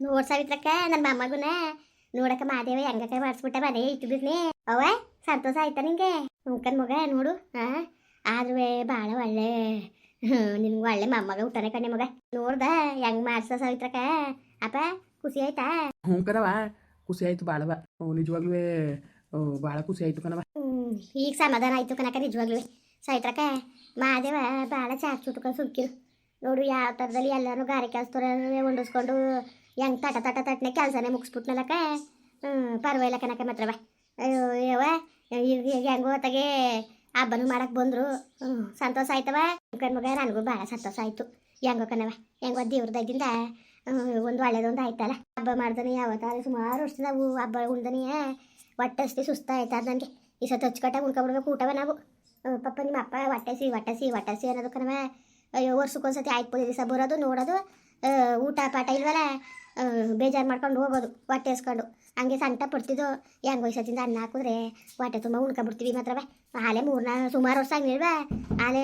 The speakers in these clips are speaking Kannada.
ನೋಡ್ ಸಾವಿತ್ರಕ್ಕ ನನ್ನ ಮೊಮ್ಮಗುನ ನೋಡಕ್ಕ ಮಾದೇವ ಹೆಂಗಕ್ಕ ಮಾಡಿಸ್ಬಿಟ್ಟ ಮನೆ ಇಟ್ಟು ಬಿಡ್ನಿ ಅವ ಸಂತೋಷ ಆಯ್ತಾ ನಿಂಗೆ? ಉಂಕನ್ ಮಗ ನೋಡು. ಹಾ ಆದ್ರೂ ಭಾಳ ಒಳ್ಳೆ. ನಿನ್ಗೆ ಒಳ್ಳೆ ಮೊಮ್ಮಗ ಹುಟ್ಟನೆ ಕಣ್ಣೆ ಮಗ. ನೋಡ್ದ ಹೆಂಗ್ ಮಾಡ್ಸ ಸಾವಿತ್ರಕ್ಕ? ಅಪ್ಪ ಖುಷಿ ಆಯ್ತಾ? ಹ್ಞೂ ಕಣವ ಖುಷಿ ಆಯ್ತು ಭಾಳವ ನಿಜವಾಗ್ಲೂ ಭಾಳ ಖುಷಿ ಆಯ್ತು ಕಣವ ಹ್ಮ್, ಈಗ ಸಮಾಧಾನ ಆಯ್ತು ಕಣಕ ನಿಜವಾಗ್ಲೂ. ಸಾವಿತ್ರಕ್ಕ ಮಾದೇವ ಭಾಳ ಚಾಚು ಚುಟ್ಕೊಂಡು ಸುಕ್ಕಿರು ನೋಡು ಯಾವ ಥರದಲ್ಲಿ ಎಲ್ಲರೂ ಗಾರೆ ಕೆಲಸದವ್ರೆ ಹೊಂಡಿಸ್ಕೊಂಡು ಹೆಂಗ್ ತಟ ತಟ ತಟ್ನೆ ಕೆಲಸನೇ ಮುಗಿಸ್ಬಿಟ್ನಲ್ಲಕ್ಕ. ಹ್ಞೂ ಪರವಾಗಿಲ್ಲ ಕನಕ ಮಾತ್ರವ ಅಯ್ಯೋ ಯವ ಈಗ ಹೆಂಗೋ ಹೊತ್ತಾಗೆ ಹಬ್ಬನೂ ಮಾಡಕ್ಕೆ ಬಂದರು. ಹ್ಞೂ ಸಂತೋಷ ಆಯ್ತವ? ಕಣ್ಮಗ ನನಗೂ ಭಾಳ ಸಂತೋಷ ಆಯಿತು. ಹೆಂಗೋ ಕಣವ ಹೆಂಗೋ ದೇವ್ರದಾಗಿಂದ ಒಂದು ಒಳ್ಳೇದೊಂದು ಆಯ್ತಲ್ಲ. ಹಬ್ಬ ಮಾಡ್ದಾನೆ ಯಾವತ್ತಾದ್ರೆ ಸುಮಾರು ವರ್ಷದ ಹಬ್ಬ ಉಣ್ದನೆ ಹೊಟ್ಟೆಸ್ತಿ ಸುಸ್ತ ಆಯ್ತಾರ ನನಗೆ ಈ ಸತ್ತು ಹಚ್ಕಟ್ಟಾಗ ಉಣ್ಕೊಬಿಡ್ಬೇಕು ಊಟವ ನಾವು. ಪಪ್ಪ ನಿಮ್ಮ ಅಪ್ಪ ಹೊಟ್ಟೆಸಿ ಹೊಟ್ಟೆಸಿ ಹೊಟ್ಟೆಸಿ ಅನ್ನೋದು ಕಣವ ಅಯ್ಯೋ, ವರ್ಷಕ್ಕೊಂದ್ಸತಿ ಆಯ್ತು ದಿವಸ ಬರೋದು, ನೋಡೋದು. ಊಟ ಪಾಠ ಇಲ್ವಲ್ಲ? ಬೇಜಾರು ಮಾಡ್ಕೊಂಡು ಹೋಗೋದು, ಹೊಟ್ಟೆ ಎಸ್ಕೊಂಡು. ಹಂಗೆ ಸಂಟ ಪಡ್ತಿದ್ದು, ಹೆಂಗೋ ವಯಸ್ಸಿಂದ ಅನ್ನ ಹಾಕಿದ್ರೆ ಹೊಟ್ಟೆ ತುಂಬ ಉಣ್ಕೊಂಡ್ಬಿಡ್ತೀವಿ ಮಾತ್ರವೇ. ಆಲೆ ಮೂರ್ನ, ಸುಮಾರು ವರ್ಷ ಆಗಿಲ್ವಾ ಆಲೆ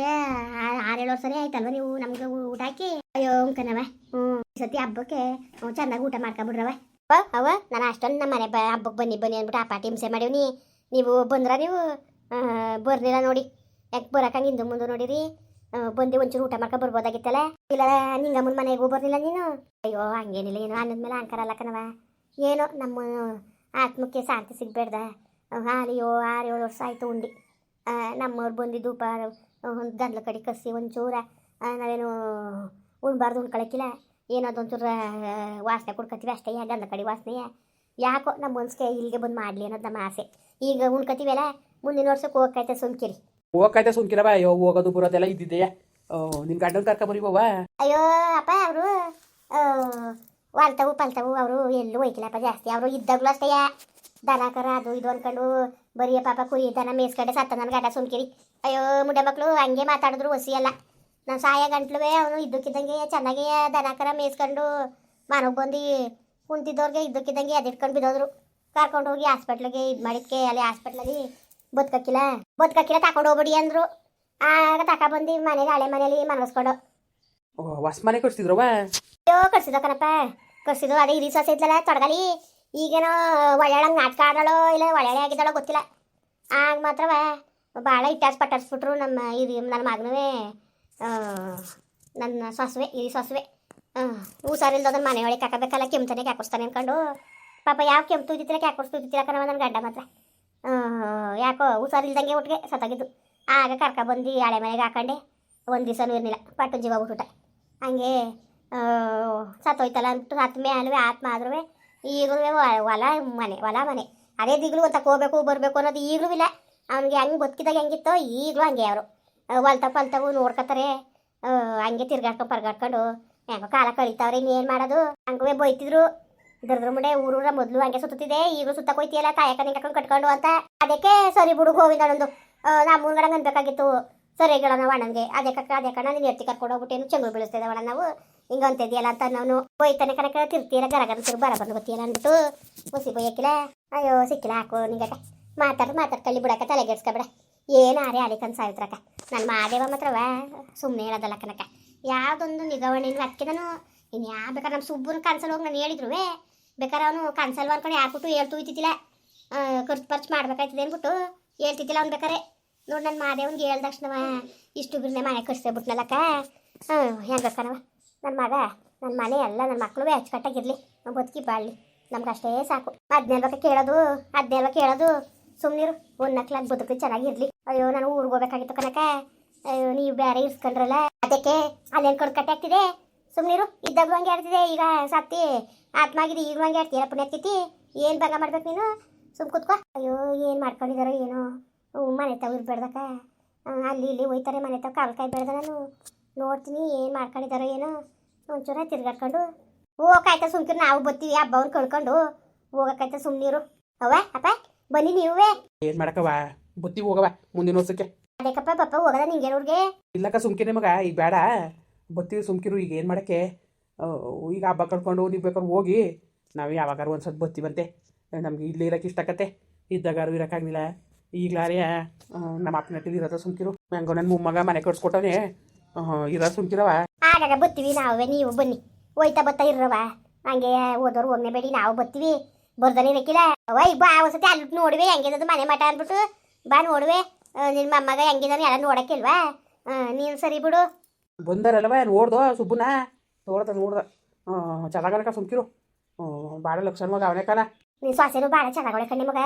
ಆರೇಳು ವರ್ಷನೇ ಆಯ್ತಲ್ವ ನೀವು ನಮ್ಗೆ ಊಟ ಹಾಕಿ? ಅಯ್ಯೋ ಉಂಕನವ ಹ್ಞೂ ಸತಿ ಹಬ್ಬಕ್ಕೆ ಚೆನ್ನಾಗಿ ಊಟ ಮಾಡ್ಕೊಬಿಡ್ರವ ಅವ ಅವ ನಾನು ಅಷ್ಟೊಂದು ನಮ್ಮ ಮನೆ ಹಬ್ಬಕ್ಕೆ ಬನ್ನಿ ಬನ್ನಿ ಅಂದ್ಬಿಟ್ಟು ಆ ಪಾಟಿ ಹಿಂಸೆ ಮಾಡೀವಿ ನೀವು ಬಂದ್ರ ನೀವು? ಬರ್ಲಿಲ್ಲ ನೋಡಿ. ಯಾಕೆ ಬರಕಂಗೆ ಹಿಂದೆ ಮುಂದೆ ನೋಡಿರಿ? ಬಂದು ಒಂಚೂರು ಊಟ ಮಾಡ್ಕೊ ಬರ್ಬೋದಾಗಿತ್ತಲ್ಲ? ಇಲ್ಲ, ನಿಂಗ ಮುಂದೆ ಮನೆಗೆ ಬರ್ಲಿಲ್ಲ ನೀನು? ಅಯ್ಯೋ, ಹಂಗೇನಿಲ್ಲ, ಏನು ಅನ್ನದ್ಮೇಲೆ ಮೇಲೆ ಅಲ್ಲ ಕಣವ ಏನೋ ನಮ್ಮ ಆತ್ಮಕ್ಕೆ ಶಾಂತಿ ಸಿಗ್ಬೇಡ್ದ. ಹಾಲಿಯೋ ಆರು ಏಳು ವರ್ಷ ಆಯಿತು ಉಂಡಿ. ನಮ್ಮವ್ರು ಬಂದಿದ್ದು ಪ ಒಂದು ಗಂದ್ಲ ಕಡೆ ಕಸಿ ಒಂಚೂರ ನಾವೇನು ಉಣ್ಬಾರ್ದು ಉಣ್ಕೊಳಕ್ಕಿಲ್ಲ ಏನೋ ಅದೊಂಚೂರು ವಾಸನೆ ಕೊಡ್ಕೊತೀವಿ ಅಷ್ಟೇ ಗಂಧ ಕಡೆ ವಾಸನೆ ಯಾಕೋ ನಮ್ಮ ಮನ್ಸಿಗೆ ಇಲ್ಲಿಗೆ ಬಂದು ಮಾಡಲಿ ಅನ್ನೋದು ನಮ್ಮ ಆಸೆ. ಈಗ ಉಣ್ಕೊತೀವಲ್ಲ ಮುಂದಿನ ವರ್ಷಕ್ಕೆ ಹೋಗಕ್ಕೈತೆ ಸುಮ್ಕಿರಿ. ಹೋಗಕ್ಕಾಯ್ತಾ ಸುಮ್ಕಿರವ ಅಯ್ಯೋ ಹೋಗೋದು ಬರೋದೆಲ್ಲ ಇದ್ದಿದ್ದೆಯ ಕರ್ಕ ಗಂಡನ ಕರ್ಕೊಂಬರಿವವ ಅಯ್ಯೋ ಅಪ್ಪ ಅವರು ವಾಲ್ತವು ಪಲ್ತವು ಅವರು ಎಲ್ಲೂ ಹೋಯ್ಕಿಲ್ಲಪ್ಪ ಜಾಸ್ತಿ ಅವರು ಇದ್ದಾಗಲೂ ಅಷ್ಟೇ ದನ ಕರ ಅದು ಇದು ಅನ್ಕೊಂಡು ಬರೀ ಪಾಪ ಕುರಿ ದನ ಮೇಸ್ಕಡೆ ಸತ್ತ ನನ್ನ ಗಂಡ ಸುಮ್ಕಿರಿ ಅಯ್ಯೋ ಮುಂಡೆ ಮಕ್ಕಳು ಹಂಗೆ ಮಾತಾಡಿದ್ರು ಒಸಿ ಅಲ್ಲ ನಮ್ಮ ಸಾಯ ಗಂಟ್ಲುವೆ ಅವನು ಇದ್ದಕ್ಕಿದ್ದಂಗೆ ಚೆನ್ನಾಗಿ ದನ ಕರ ಮೇಯ್ಸ್ಕೊಂಡು ಮನೆಗೆ ಬಂದು ಕುಂತಿದ್ದವ್ರಿಗೆ ಇದ್ದಕ್ಕಿದ್ದಂಗೆ ಅದಿಟ್ಕೊಂಡು ಬಿದ್ದೋದ್ರು ಕರ್ಕೊಂಡು ಹೋಗಿ ಹಾಸ್ಪಿಟ್ಲಿಗೆ ಇದು ಮಾಡಿದ್ಕೆ ಅಲ್ಲಿ ಹಾಸ್ಪಿಟ್ಲಲ್ಲಿ ಬದುಕಕ್ಕಿಲ್ಲ ಬದುಕಕ್ಕಿಲ್ಲ ತಕೊಂಡು ಹೋಗ್ಬಿಡಿ ಅಂದರು. ಆಗ ತಗೊಬಂದು ಮನೆಗೆ ಹಳೆ ಮನೇಲಿ ಮನಗಿಸ್ಕೊಂಡು. ಹೊಸ ಮನೆ ಕಟ್ಸಿದ್ರವ ಅಯ್ಯೋ ಕರ್ಸಿದ ಕಣಪ್ಪ. ಕಟ್ಸಿದ್ರು ಅದೇ ಇರಿ ಸೊಸೆ ಇದ್ಲಲ್ಲ ತೊಡಗಲಿ. ಈಗೇನೋ ಒಳ್ಳೆಯ ನಾಟಕ ಆಡೋಳು ಇಲ್ಲ ಒಳ್ಳೆ ಆಗಿದ್ದಾಳೋ ಗೊತ್ತಿಲ್ಲ. ಆಗ ಮಾತ್ರವ ಭಾಳ ಇಟ್ಟಾಸ್ ಬಿಟ್ರು ನಮ್ಮ ಇರಿ ನನ್ನ ಮಗನೂ ನನ್ನ ಸೊಸವೆ ಹಿರಿ ಸೊಸವೆ. ಹುಷಾರಿಲ್ದೋದನ್ನ ಮನೆ ಒಳಗೆ ಹಾಕಬೇಕಲ್ಲ ಕೆಮ್ತಾನೆ ಹಾಕಿಸ್ತಾನೆ ಅನ್ಕೊಂಡು. ಪಾಪ ಯಾವ ಕೆಮ್ತು ಇದ್ದಿತ್ತಿಲ್ಲ ಹಾಕಿಸ್ತು ಇದ್ದಿತ್ತಿಲ್ಲ ಕಣವ ನನ್ನ ಗಂಡ ಮಾತ್ರ. ಯಾಕೋ ಹುಷಾರಿಲ್ದಂಗೆ ಒಟ್ಟಿಗೆ ಸತ್ತಾಗಿದ್ದು. ಆಗ ಕರ್ಕ ಬಂದು ಹಳೆ ಮನೆಗೆ ಹಾಕೊಂಡೆ. ಒಂದು ದಿವಸನೂ ಇರಲಿಲ್ಲ. ಪಟ್ಟು ಜೀವ ಬಿಟ್ಬಿಟ್ಟೆ ಹಂಗೆ ಸತ್ತೋಯ್ತಲ್ಲ ಅಂದ್ಬಿಟ್ಟು ಹತ್ತು ಮೇಲೆ ಆತ್ಮ ಆದ್ರೂ ಈಗಲೂ ಹೊಲ ಮನೆ ಹೊಲ ಮನೆ. ಅದೇ ದಿಗ್ಲು ಅಂತ ಹೋಗ್ಬೇಕು, ಬರಬೇಕು ಅನ್ನೋದು ಈಗಲೂ ಇಲ್ಲ. ಅವ್ನಿಗೆ ಹಂಗೆ ಬದುಕಿದಾಗ ಹೆಂಗಿತ್ತೋ ಈಗಲೂ ಹಂಗೆ ಅವರು. ಹೊಲ್ತ ಪಲ್ತವು ನೋಡ್ಕೊತಾರೆ ಹಂಗೆ ತಿರ್ಗಾಡ್ಕೊಂಡು ಪರ್ಗಾಡ್ಕೊಂಡು, ಹೆಂಗೋ ಕಾಲ ಕಳೀತಾವ್ರೆ, ಇನ್ನೇನು ಮಾಡೋದು? ಹಂಗೆ ಬೈತಿದ್ರು. ದರ್ದ್ರ ಮುಂಡೆ ಊರೂರ ಮೊದಲು ಹಂಗೆ ಸುತ್ತಿದೆ ಈಗ ಸುತ್ತ ಕೊಯ್ತಿಯಲ್ಲ ತಾಯಕ ನಿಂಗೆ ಕಟ್ಕೊಂಡು ಅಂತ. ಅದಕ್ಕೆ ಸರಿ ಬಿಡು ಗೋವಿಂದನೊಂದು ನಮ್ಮ ಮುಂಗಡಂಗೆ ಅನ್ಬೇಕಾಗಿತ್ತು ಸರಿ ಗೆಳನ ಅಣ್ಣಂಗೆ. ಅದೇ ಕಕ್ಕ ಅದೇ ಕಣ್ಣ ನೀನು ಎತ್ತಿ ಕರ್ಕೊಂಡು ಹೋಗ್ಬಿಟ್ಟೇನು ಚೆಂಗು ಬೀಳಿಸ್ತೇವೆ ಅಣ್ಣ ನಾವು. ಹಿಂಗೆ ಅಂತಿದ್ಯಲ್ಲ ಅಂತ ನಾನು ಹೋಯ್ತಾನೆ ಕನಕ ತಿರ್ತೀರ ಗರಗರ ತಿರು ಬರ ಬಂದು ಗೊತ್ತಿಲ್ಲ ಅಂದ್ಬಿಟ್ಟು ಮುಸಿ ಬೈಯಕ್ಕಿಲ್ಲ ಅಯ್ಯೋ, ಸಿಕ್ಕಿಲ್ಲ ಹಾಕು ನಿಂಗಟ ಮಾತಾಡ್ ಮಾತಾಡ್ಕೊಳ್ಳಿ ಬಿಡಕ ತಲೆಗೆಡ್ಸ್ಕೊಬೇಡ ಏನು ಆರೆ ಆಲಿ ಕನ್ ಸಾವಿತ್ರಕ್ಕ ನನ್ನ ಮಾದೇವ ಮಾತ್ರವ. ಸುಮ್ಮನೆ ಹೇಳೋದಲ್ಲ ಕನಕ ಯಾವುದೊಂದು ನಿಗವಣಿನ ಅಕ್ಕಿದನು. ಇನ್ನು ಯಾವ ಬೇಕಾದ್ರೆ ನಮ್ಮ ಸುಬ್ಬನ ಕನ್ಸಲ್ಲಿ ಹೋಗಿ ನಾನು ಹೇಳಿದ್ರು ಬೇಕಾದ್ರೆ ಅವನು ಕನ್ಸಲ್ವ ಅನ್ಕೊಂಡು ಹಾಕ್ಬಿಟ್ಟು ಹೇಳ್ತು ಇತ್ತಿಲ್ಲ ಖರ್ಚು ಪರ್ಚು ಮಾಡ್ಬೇಕಾಯ್ತದೆ ಅಂದ್ಬಿಟ್ಟು ಹೇಳ್ತಿದ್ದಿಲ್ಲ ಅವ್ನು ಬೇಕಾರೆ. ನೋಡಿ ನನ್ನ ಮಾದೇವನ್ಗೆ ಹೇಳ್ದ ತಕ್ಷಣವ ಇಷ್ಟು ಬಿರ್ನೆ ಮನೆ ಕರ್ಸೇಬಿಟ್ನಲ್ಲಕ್ಕ ಹಾಂ ಹಾಂ ಹೆಂಗಕ್ಕನವ ನನ್ನ ಮಗ ನನ್ನ ಮನೆ ಎಲ್ಲ ನನ್ನ ಮಕ್ಕಳು ಅಚ್ಚುಕಟ್ಟಾಗಿರ್ಲಿ. ಬದುಕಿ ಬಾಳಲಿ. ನಮ್ಗೆ ಅಷ್ಟೇ ಸಾಕು ಹದಿನೇಳ್ಬೇಕ ಕೇಳೋದು ಹದಿನೇಳ್ಬೇಕ ಕೇಳೋದು ಸುಮ್ಮನಿರು ಒಂದು ನಕ್ಲಾಗ ಬದುಕು ಚೆನ್ನಾಗಿರಲಿ. ಅಯ್ಯೋ, ನಾನು ಊರಿಗೆ ಹೋಗ್ಬೇಕಾಗಿತ್ತು ಕನಕ ಅಯ್ಯೋ, ನೀವು ಬೇರೆ ಇರ್ಸ್ಕೊಂಡ್ರಲ್ಲ. ಅದಕ್ಕೆ ಅಲ್ಲೇನು ಕೊಡ್ಕಟ್ಟೆ ಕಟ್ಟಾಗ್ತಿದೆ ಸುಮ್ಮನಿರು ಇದ್ದಾಗ ಹಂಗೆ ಆಡ್ತಿದೆ ಈಗ ಸತ್ತಿ ಆತ್ಮ ಆಗಿದೆ ಈಗ ಹಂಗೆ ಆಡ್ತೀಯ ಪುಣ್ಯ ಆಗ್ತೈತಿ ಏನು ಭಾಗ ಮಾಡ್ಬೇಕು ನೀನು? ಸುಮ್ ಕುತ್ಕೋ. ಅಯ್ಯೋ ಏನು ಮಾಡ್ಕೊಂಡಿದಾರೋ ಏನೋ. ಮನೆ ತಾವ ಇರ್ಬೇಡ್ದಕ್ಕ ಅಲ್ಲಿ ಇಲ್ಲಿ ಹೋಯ್ತಾರೆ ಮನೆ ತಾವು ಕಾಲ್ಕಾಯಿ ಬೆಳ್ದ ನಾನು. ನೋಡ್ತೀನಿ ಏನು ಮಾಡ್ಕೊಂಡಿದಾರೋ ಏನೋ. ಒಂಚೂರ ತಿರ್ಗಾಡ್ಕೊಂಡು. ಹೋಗಕ್ಕಾಯ್ತ ಸುಮ್ಕಿರು ನಾವು ಬರ್ತೀವಿ ಅವ್ರು ಕಳ್ಕೊಂಡು. ಹೋಗಕ್ಕಾಯ್ತ ಸುಮ್ನಿರು. ಅವ ಅಪ್ಪ ಬನ್ನಿ ನೀವೇ. ಏನು ಮಾಡಕವ ಬುತ್ತಿ ಹೋಗವ ಮುಂದಿನ ವರ್ಷಕ್ಕೆ. ಅದಕ್ಕಪ್ಪ ಪಪ್ಪ ಹೋಗದ ನಿಂಗೆ ಹುಡ್ಗೆ ಇಲ್ಲಕ್ಕ ಸುಮ್ಕಿರಿ ಮಗ ಈಗ ಬೇಡ ಬತ್ತೀವಿ ಸುಮ್ಕಿರು, ಈಗ ಏನು ಮಾಡೋಕ್ಕೆ? ಈಗ ಹಬ್ಬ ಕಳ್ಕೊಂಡು ನೀವು ಬೇಕಾದ್ರೆ ಹೋಗಿ, ನಾವು ಯಾವಾಗಾರು ಒಂದು ಸತಿ ಬತ್ತೀವಂತೆ ನಮಗೆ ಇಲ್ಲಿ ಇರೋಕೆ ಇಷ್ಟಕತ್ತೆ ಇದ್ದಾಗಾರು ಇರೋಕ್ಕಾಗಲಿಲ್ಲ ಈಗಲಾರೇ ನಮ್ಮ ಹತ್ತಿರ ಇರೋದ ಸುಮ್ಕಿರು. ಹಂಗೆ ನನ್ನ ಮೊಮ್ಮಗ ಮನೆ ಕಟ್ಸ್ಕೊಟ್ಟವನೆ. ಇರೋ ಸುಮ್ಕಿರವ. ಆಗಾಗ ಬರ್ತೀವಿ ನಾವೇ, ನೀವು ಬನ್ನಿ. ಹೋಯ್ತಾ ಬತ್ತಾ ಇರ್ರವ. ಹಂಗೆ ಓದೋರು ಬೇಡಿ, ನಾವು ಬರ್ತೀವಿ ಬರ್ದನೆ ಇರಕ್ಕಿಲ್ಲ ವೈ ಬಾ, ಒಂದ್ಸತಿ ಅಲ್ಲಿ ನೋಡುವೆ ಹೆಂಗಿದದು ಮನೆ ಮಠ ಅಂದ್ಬಿಟ್ಟು. ಬಾ ನೋಡುವೆ. ನಿನ್ನ ಮೊಮ್ಮಗ ಹೆಂಗಿದಾನೆ ಎಲ್ಲ ನೋಡೋಕ್ಕಿಲ್ವಾ? ನೀನು ಸರಿ ಬಿಡು. ಬಂದಾರಲ್ವ ನೋಡ್ದೋ ಸುಬ್ಬನ? ನೋಡ್ದ. ನೋಡ್ದ ಚೆನ್ನಾಗನಕ ಸುಮ್ಕಿರು. ಭಾಳ ಮಗ ಅವನೇ ಕಾಲ ನೀನು ಸಾಸಿರು ಭಾಳ ಚೆನ್ನಾಗಳೆ ಕಣ್ಣಿ ಮಗ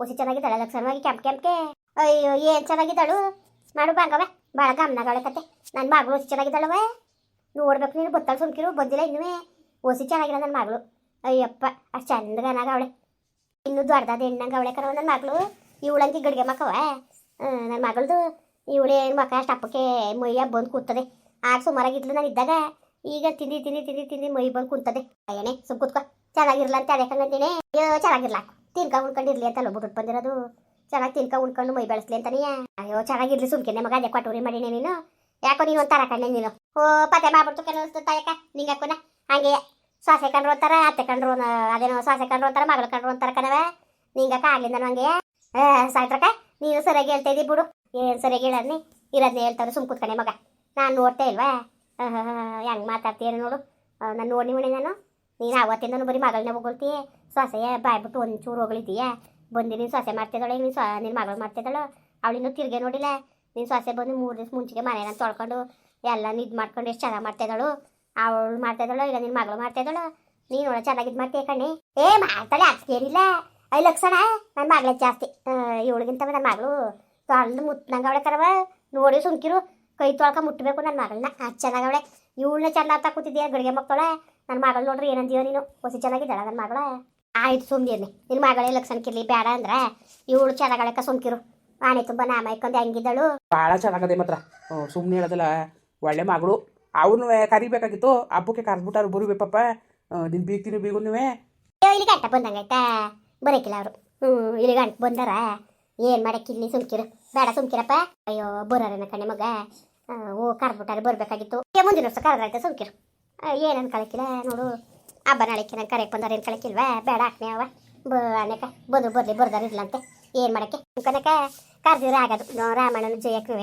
ಹೊಸಿ ಚೆನ್ನಾಗಿದ್ದಾಳೆ ಲಕ್ಷಣವಾಗಿ ಕೆಂಪ್ ಕೆಂಪ್ಗೆ. ಅಯ್ಯೋ, ಏನು ಚೆನ್ನಾಗಿದ್ದಾಳು? ಮಾಡು ಬಂಗವ ಭಾಳ ಗಮನಗಳ ಕತೆ. ನನ್ನ ಮಗಳು ಒಸಿ ಚೆನ್ನಾಗಿದ್ದಾಳವ ನೋಡ್ಬೇಕು ನೀನು ಬತ್ತಾಳು ಸುಮ್ಕಿರು, ಬಂದಿಲ್ಲ ಇನ್ನೂ ಒಸಿ ಚೆನ್ನಾಗಿಲ್ಲ ನನ್ನ ಮಗಳು. ಅಯ್ಯಪ್ಪ, ಅಷ್ಟು ಚಂದಗನಾಗ ಅವಳೆ ಇನ್ನು ದೊಡ್ಡದಾದ ಹೆಣ್ಣಂಗೆ ಅವಳೆ ಕರವ ನನ್ನ ಮಗಳು. ಇವಳಂಗೆ ಗಡಿಗೆ ಮಕ್ಕವ ನನ್ನ ಮಗಳದು ಇವಳೇನು ಮಕ್ಕ ಅಷ್ಟು ಅಪ್ಪಕ್ಕೆ ಮೊಯ್ಯ ಬಂದು ಕೂತದೆ. ಆಗ ಮರಗಿದ್ಲು ನಾನು ಇದ್ದಾಗ ಈಗ ತಿಂದು ತಿಂದು ತಿಂದು ತಿಂದು ಮೈ ಬಂದು ಕುಂತದೆ ಅಯ್ಯನೇ ಸುಮ್ ಕೂತ್ಕೊ. ಚೆನ್ನಾಗಿರ್ಲ ಅಂತ ಅದೇಕಂಗಂತೀನಿ ಅಯ್ಯೋ, ಚೆನ್ನಾಗಿರ್ಲ. ತಿನ್ಕ ಉಣ್ಕೊಂಡಿರ್ಲಿ ಅಂತ ಉಟ್ ಬಂದಿರೋದು. ಚೆನ್ನಾಗಿ ತಿನ್ಕ ಉಣ್ಕೊಂಡು ಮೈ ಬೆಳೆಸ್ಲಿ ಅಂತಾನೆ. ಅಯ್ಯೋ, ಚೆನ್ನಾಗಿರ್ಲಿ ಸುಮ್ಕೆ. ಮಗ ಅದೇ ಕೊಟ್ಟೂರಿ ಮಾಡಿನೇ ನೀನು? ಯಾಕೋ ನೀನು ಒಂಥರ ಕಣ್ಣೆ ನೀನು? ಓ ಪತ್ತೆ ಮಾಡ್ಬಿಡ್ತು ಕೆಲವು ತಾಯಕ ನಿಂಗೆ ಹಾಕೋನ ಹಂಗೆ. ಸೊಸೆ ಕಂಡ್ರು ಅಂತಾರ, ಅತ್ತೆ ಕಂಡ್ರು ಅದೇನೋ ಸೊಸೆ ಕಂಡ್ರು ಅಂತಾರ, ಮಗಳು ಕಂಡ್ರು ಅಂತಾರ ಕಣವ. ನಿಂಗಕ್ಕ ಆಗ್ಲಿಂದ ಹಂಗೆ? ಸಾಯ್ತ್ರಕ್ಕ ನೀನು ಸರಿಯಾಗಿ ಹೇಳ್ತಾ ಇದ್ದಿ ಬಿಡು. ಏನು ಸರಿಯಾಗಿ ಹೇಳದ್ನಿ? ಇರೋದನ್ನೇ ಹೇಳ್ತಾರೆ ಸುಮ್ ಕೂತ್ಕಣೆ ಮಗ. ನಾನು ನೋಡ್ತಾ ಇಲ್ವಾ? ಹೆಂಗೆ ಮಾತಾಡ್ತೀಯ ನೋಡು. ನಾನು ನೋಡಿ ಮಣಿ ನಾನು ನೀನು ಅವತ್ತಿಂದನೂ ಬರೀ ಮಗಳನ್ನ ಹೊಗಳ್ತೀಯ ಸೊಸೆಯ ಬಾಯ್ಬಿಟ್ಟು ಚೂರು ಹೊಗಳಿದ್ದೀಯ ಬಂದು ನೀನು ಸೊಸೆ ಮಾಡ್ತಿದ್ದಾಳೆ, ನೀನು ಸ್ವ ನಿನ್ನ ಮಗಳು ಮಾಡ್ತಿದ್ದಾಳು? ಅವಳಿನ್ನೂ ತಿರ್ಗೆ ನೋಡಿಲ್ಲ? ನೀನು ಸೊಸೆ ಬಂದು ಮೂರು ದಿವಸ ಮುಂಚೆಗೆ ಮನೇನ ತೊಳ್ಕೊಂಡು ಎಲ್ಲ ಇದು ಮಾಡ್ಕೊಂಡು ಎಷ್ಟು ಚೆನ್ನಾಗಿ ಮಾಡ್ತಿದ್ದಾಳು? ಅವಳು ಮಾಡ್ತಿದ್ದಾಳು? ಇಲ್ಲ ನಿನ್ನ ಮಗಳು ಮಾಡ್ತಿದ್ದಾಳು? ನೀನು ಒಳ್ಳೆ ಚೆನ್ನಾಗಿ ಮಾಡ್ತೀಯ ಕಣ್ಣಿ? ಏ, ಮಾಡ್ತಾಳೆ ಅದಕ್ಕೇನಿಲ್ಲ ಐ ಲಕ್ಷಣ ನನ್ನ ಮಗಳೇ ಜಾಸ್ತಿ. ಇವಳಿಗಿಂತ ನನ್ನ ಮಗಳು ತೊಳೆದು ಮುತ್ತಂಗೆ ಅವಳೆ ಕರವ ನೋಡಿ ಸುಮ್ಕಿರು. ಕೈ ತೊಳ್ಕ ಮುಟ್ಟಬೇಕು ನನ್ನ ಮಗಳನ್ನ ಅಷ್ಟು ಚೆನ್ನಾಗವಳೆ. ಇವಳನ್ನ ಚೆನ್ನಾಗಿ ಅಂತ ಕೂತಿದ್ದೀಯ ಗಡಿಗೆ ಮಕ್ಕಳೆ. ನನ್ನ ಮಗಳು ನೋಡ್ರಿ ಏನಂತೀಯೋ ನೀನು. ಹೊಸ ಚೆನ್ನಾಗಿದ್ದಾಳ ನನ್ನ ಮಗಳ. ಆಯ್ತು ಸುಮ್ಮನೆ ನಿನ್ನ ಮಗಳೇ ಲಕ್ಷಣಕ್ಕಿರ್ಲಿ ಬೇಡ ಅಂದ್ರೆ ಇವಳು ಚೆನ್ನಾಗಳಕ್ಕ ಸುಮ್ಕಿರು. ಆನೆ ತುಂಬ ನಾಮ ಇಕ್ಕೊಂಡು ಹೆಂಗಿದ್ದಳು. ಭಾಳ ಚೆನ್ನಾಗದೆ ಮಾತ್ರ. ಸುಮ್ಮನೆ ಹೇಳದಲ್ಲ. ಒಳ್ಳೆ ಮಗಳು. ಅವನು ಕರಿಬೇಕಾಗಿತ್ತು. ಹಬ್ಬಕ್ಕೆ ಕರೆದ್ಬಿಟ್ಟಾರು ಬರುವೆ ಪಾಪ ನಿನ್ನ ಬೀಗ್ತೀನಿ ಬೀಗುನು ಅಯ್ಯೋ ಇಲ್ಲಿ ಗಂಟ ಬಂದಂಗಾಯ್ತಾ? ಬರೋಕಿಲ್ಲ ಅವರು. ಹ್ಞೂ ಇಲ್ಲಿ ಗಂಟ ಬಂದಾರ. ಏನು ಮಾಡಕ್ಕಿಲ್ಲಿ ಸುಮ್ಕಿರು? ಬೇಡ ಸುಮ್ಕಿರಪ್ಪ. ಅಯ್ಯೋ ಬರೋರೇನ ಕಣ್ಣೆ ಮಗ. ಓ ಕರ್ಬಿಟ್ಟಾರೆ ಬರ್ಬೇಕಾಗಿತ್ತು. ಏ, ಮುಂದಿನ ವರ್ಷ ಕರೆದ್ರಾಯ್ತು ಸುಮ್ಕಿರು? ಏನು ಅನ್ಕೊಳಕ್ಕಿಲ್ಲ ನೋಡು. ಹಬ್ಬ ನಾಳೆಕ್ಕೆ ನಂಗೆ ಕರೆಯಕ್ಕೆ ಬಂದಾರ ಏನು ಕಳಕಿಲ್ವಾ? ಬೇಡ ಹಾಕ್ನೆ ಅವ ಬ ಅನೇಕ ಬಂದು ಬರ್ಲಿ, ಬರ್ದಾರ ಇರ್ಲಂತೆ. ಏನು ಮಾಡಕ್ಕೆ? ಕನಕ ಕರ್ದಿದ್ರೆ ಆಗೋದು. ರಾಮಣ್ಣನ ಜಯಕ್ಕೂ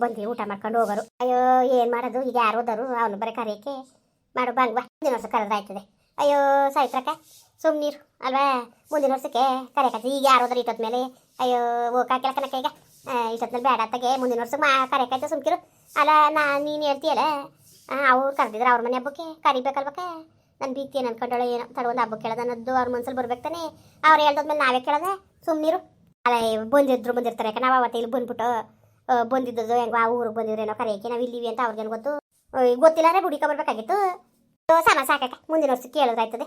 ಬಂದು ಊಟ ಮಾಡ್ಕೊಂಡು ಹೋಗೋರು. ಅಯ್ಯೋ, ಏನು ಮಾಡೋದು? ಈಗ ಯಾರು ಹೋದರು? ಅವನು ಬರೀ ಕರೆಯಕ್ಕೆ ಮಾಡು ಬಾ ಮುಂದಿನ ವರ್ಷ ಕರೆದ್ರಾಯ್ತದೆ. ಅಯ್ಯೋ, ಸಾಯ್ತ್ರಕ್ಕ. ಸುಮ್ನೀರು, ಅಲ್ವಾ? ಮುಂದಿನ ವರ್ಷಕ್ಕೆ ಕರೆಯಕತ್ತಿ ಈಗ ಯಾರೋದ್ರ ಇಟ್ಟದ ಮೇಲೆ? ಅಯ್ಯೋ ಕೆಲಕನಕ ಈಗ. ಇಷ್ಟೊತ್ತಿನಲ್ಲಿ ಬೇಡ ಅತ್ತಗೆ. ಮುಂದಿನ ವರ್ಷಕ್ಕೆ ಮಾ ಕರೆಯಕಾಯ್ತು ಸುಮ್ಕಿರು. ಅಲ್ಲ, ನಾ, ನೀನು ಹೇಳ್ತೀಯಲ್ಲ? ಅವ್ರು ಕರೆದಿದ್ರೆ ಅವ್ರ ಮನೆ ಹಬ್ಬಕ್ಕೆ ಕರಿಬೇಕಲ್ವಕ್ಕ ನನ್ನ ಭೀತಿ ಏನು ಅನ್ಕೊಂಡಳೆ ಏನೋ? ತಡ ಒಂದು ಹಬ್ಬಕ್ಕೆ ಕೇಳೋದು ಅನ್ನೋದು ಅವ್ರ ಮನ್ಸಲ್ಲಿ ಬರ್ಬೇಕು ತಾನೆ. ಅವ್ರು ಹೇಳ್ದದ್ಮೇಲೆ ನಾವೇ ಕೇಳೋದೆ? ಸುಮ್ನೀರು. ಅಲ್ಲ ಬಂದಿದ್ರು ಬಂದಿರ್ತಾರೆ ಯಾಕೆ ನಾವು ಇಲ್ಲಿ ಬಂದ್ಬಿಟ್ಟು ಬಂದಿದ್ದದು ಹೆಂಗೋ ಆ ಊರಿಗೆ ಬಂದಿದ್ರೇನೋ ಕರೆಯಕ್ಕೆ ನಾವು ಇಲ್ಲಿವಿ ಅಂತ ಅವ್ರಿಗೇನು ಗೊತ್ತು? ಗೊತ್ತಿಲ್ಲ ಅಂದ್ರೆ ಹುಡುಕ ಬರ್ಬೇಕಾಗಿತ್ತು. ಸಮ, ಸಾಕಕ್ಕ. ಮುಂದಿನ ವರ್ಷಕ್ಕೆ ಕೇಳೋದಾಯ್ತದೆ.